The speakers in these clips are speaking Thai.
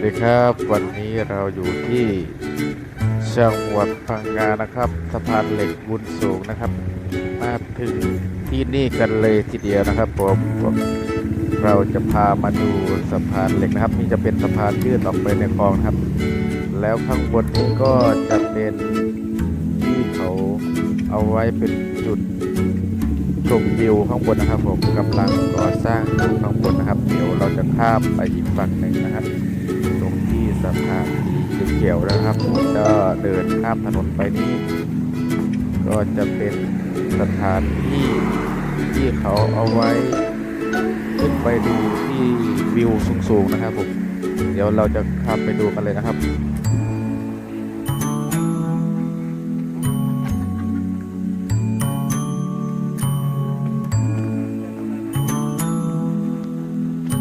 วัสดีครับ วันนี้เราอยู่ที่จังหวัดพังงานะครับ สะพานเหล็กบุญสูงนะครับ มาถึงที่นี่กันเลยทีเดียวนะครับผมเราจะพามาดูสะพานเหล็กนะครับนี่จะเป็นสะพานยื่นออกไปในคลองครับ แล้วข้างบนนี้ก็จะเป็นที่เขาเอาไว้เป็นจุดชมวิวข้างบนนะครับผมกำลังก่อสร้างอยู่ข้างบนนะครับ เดี๋ยวเราจะข้ามไปอีกฝั่งหนึ่งนะครับ สะพานสีเขียวนะครับผมก็เดินข้ามถนนไปนี่ก็จะเป็นสถานที่ที่เขาเอาไว้ขึ้นไปดูที่วิวสูงๆนะครับผมเดี๋ยวเราจะข้ามไปดูกันเลยนะครับ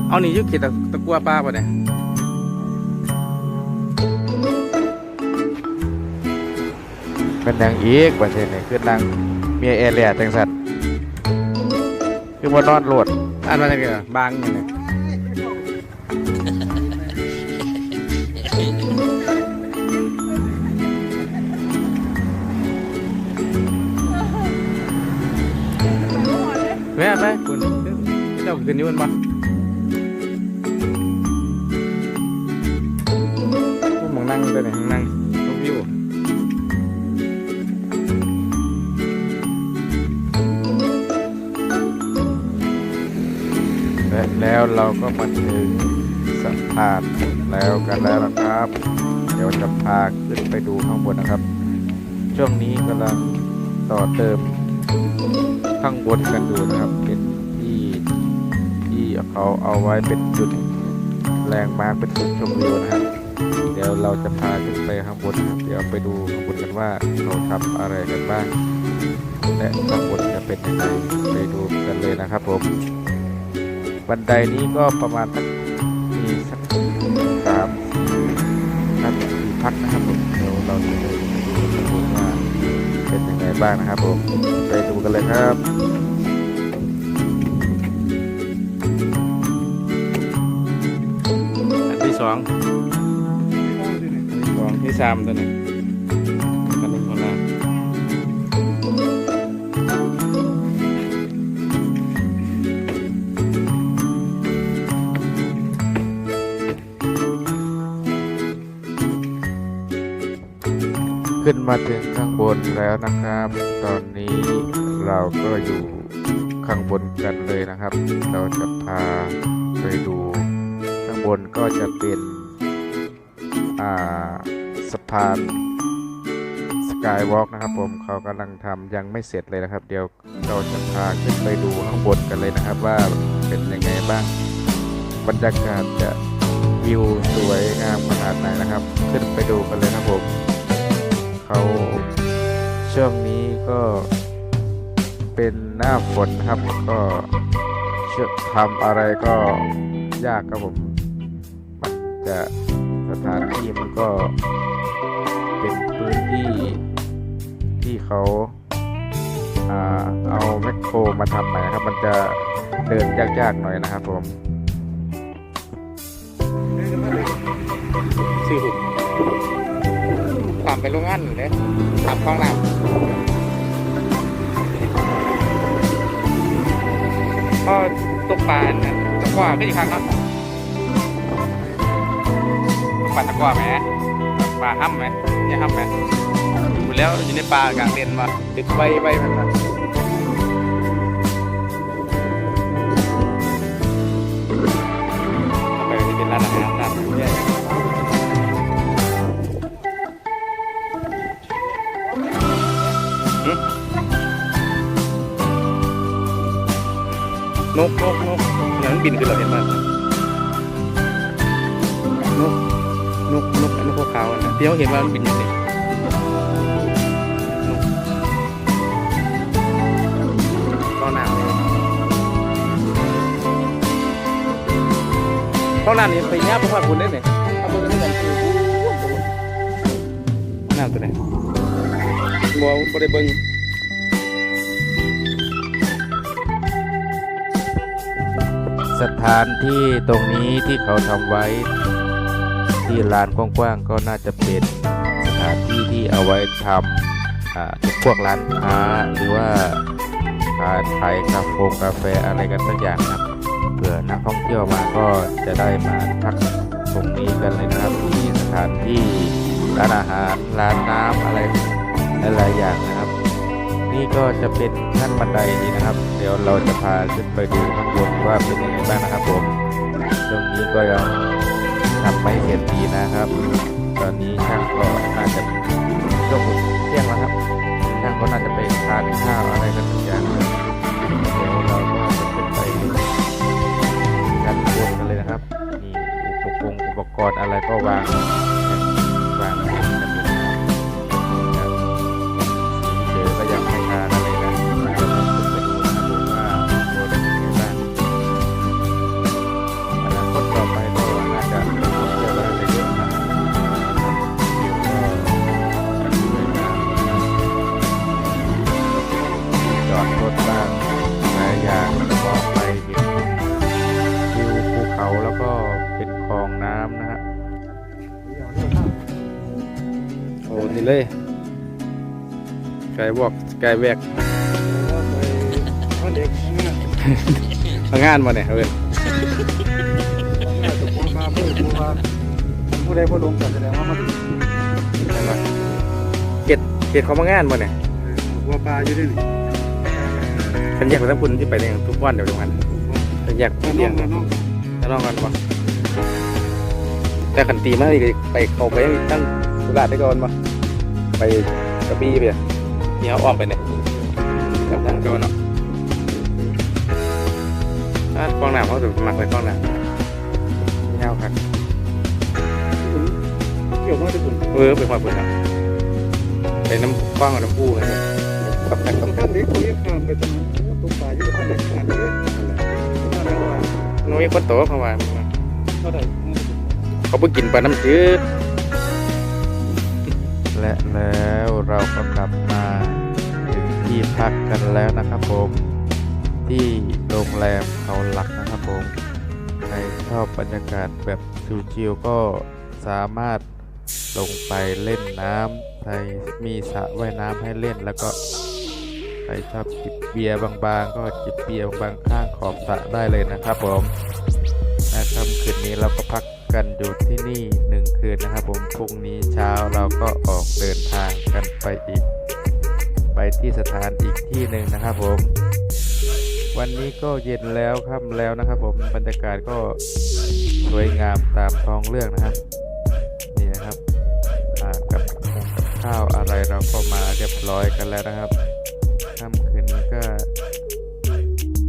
เอานี่ยุกิตะตะกัวปลาป่ะเนี่ย เป็นนางอีกประเทศนี้คือนางเมียเอเลียจังสันคือว่านอนโหลดอ่านมาจากไหนบางนี่แม่ไปคุณเจ้าขึ้นยืนบ่พวกหมองนั่งไปไหนนั่ง แล้วเราก็มาถึงสะพานแล้วกันแล้วนะครับ เดี๋ยวจะพาขึ้นไปดูข้างบนนะครับ ช่วงนี้กำลังต่อเติมข้างบนกันอยู่นะครับ เป็นที่ที่เขาเอาไว้เป็นจุดแรงมากเป็นจุดชมวิวนะครับ เดี๋ยวเราจะพาขึ้นไปข้างบนนะครับเดี๋ยวไปดูข้างบนกันว่าเขาทำอะไรกันบ้างและข้างบนจะเป็นยังไงไปดูกันเลยนะครับผม บันไดนี้ก็ประมาณสักมีสักสามครับสี่พักนะครับผมเดี๋ยวเราจะไปดูกันผมว่าเป็นยังไงบ้างนะครับผมไปดูกันเลยครับอันที่สองอันที่สองที่สามตัวนี้ ขึ้นมาถึงข้างบนแล้วนะครับ ตอนนี้เราก็อยู่ข้างบนกันเลยนะครับ เราจะพาไปดู ข้างบนก็จะเป็นอ่าสะพานสกายวอล์กนะครับผมเขากำลังทำยังไม่เสร็จเลยนะครับ เดี๋ยวเราจะพาขึ้นไปดูข้างบนกันเลยนะครับ ว่าเป็นยังไงบ้าง บรรยากาศจะวิวสวยงามขนาดไหนนะครับ ขึ้นไปดูกันเลยครับผม เขาช่วงนี้ก็เป็นหน้าฝนครับ ก็เชื่อทำอะไรก็ยากครับผมมันจะสถานที่มันก็เป็นพื้นที่ที่เขาเอาแมคโครมาทำใหม่ครับ มันจะเดินยากๆหน่อยนะครับผมสี่หุบ ตามไปโรงงานอยู่เลยตามคลองน้ำก็ตกปลาเนี่ยตะกร้าก็อีกครั้งครับปลาตะกร้าไหมปลาห้ำไหมเนี่ยห้ำไหมดูแล้วอยู่ในปลากลางเลนมาดึกไปไปมันนะ อย่างนั้นบินขึ้นเราเห็นมนกนกนกนกพวกขาวๆอะนะที่เขาเห็นว่ามันบินอย่างนี้นกก็น้ำก็น้ำนี่ไปย่าประพัดคุณได้เนี่ยเอาไปกันได้กันคือน้ำตัวไหนบัวบริเบิง สถานที่ตรงนี้ที่เขาทำไว้ ที่ลานกว้างๆก็น่าจะเป็นสถานที่ที่เอาไว้ทำอ่าพวกร้านค้าหรือว่าขายขายกาแฟกาแฟอะไรกันสักอย่างนะครับเผื่อนักท่องเที่ยวมาก็จะได้มาพักตรงนี้กันเลยนะครับมีสถานที่ร้านอาหารร้านน้ำอะไรหลายๆอย่างนะครับ นี่ก็จะเป็นขั้นบันไดนี้นะครับ เดี๋ยวเราจะพาขึ้นไปดูข้างบนว่าเป็นยังไงบ้างนะครับผมตรงนี้ก็ยังทำไม่เสร็จดีนะครับ ตอนนี้ช่างก็น่าจะช่วงเที่ยงแล้วครับช่างก็น่าจะไปทานข้าวอะไรกันทุกอย่างเลยเดี๋ยวเราก็จะขึ้นไปชั้นบนกันเลยนะครับนี่อุปกรณ์อุปกรณ์อะไรก็วาง เป็นคลองน้ำนะฮะโอ้นี่เลยไกลบอกไกลแวกเด็กนี่นะทำงานมาเนี่ยเอินจะพูดมาพูดพูดมาผู้ใดผู้ลงก็แสดงว่ามันเขตเขตเขามางานมาเนี่ยวัวปลาอยู่ด้วยนี่ฉันอยากไปทั้งคุณที่ไปเนี่ยทุกวันเดี๋ยวทุกวันฉันอยากน้เรีอยงน้องจะลองกันปะ แต่ขันตีมากเลยไปเขาไปตั้งสุราษฎร์ได้ก่อนปะไปกระบี่ไปอะที่เขาอ้อมไปเนี่ยกับทางโจนเนาะอะกล้องหน้าเขาถึงมักเลยกล้องหน้าเงาครับเกี่ยวมาทุกคนเออไปหัวปุ่นครับไปน้ำกว้างกับน้ำพูเลยเนี่ยกับแตกกับท่านเด็กคนนี้ข้ามไปตรงนั้นตกปลาอยู่ท่านเด็กขาดเลยนั่นแหละว่าน้อยคนโตเข้ามาเท่าไหร่ เขาไปกินปลาน้ำจืดและแล้วเราก็กลับมาถึงที่พักกันแล้วนะครับผม ที่โรงแรมเขาหลักนะครับผม ใครชอบบรรยากาศแบบชิวๆก็สามารถลงไปเล่นน้ำใครมีสระว่ายน้ำให้เล่นแล้วก็ใครชอบจิบเบียร์บางๆ ก็จิบเบียร์บางๆข้างขอบสระได้เลยนะครับผม นะครับคืนนี้เราก็พัก กันอยู่ที่นี่หนึ่งคืนนะครับผมพรุ่งนี้เช้าเราก็ออกเดินทางกันไปอีก ไปที่สถานอีกที่หนึ่งนะครับผม วันนี้ก็เย็นแล้วค่ำแล้วนะครับผมบรรยากาศก็สวยงามตามท้องเรื่องนะครับนี่นะครับอาหารกับกับข้าวอะไรเราก็มาเรียบร้อยกันแล้วนะครับค่ำคืนนี้ก็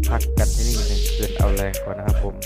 พักกันที่นี่หนึ่งคืนเอาแรงก่อนนะครับผม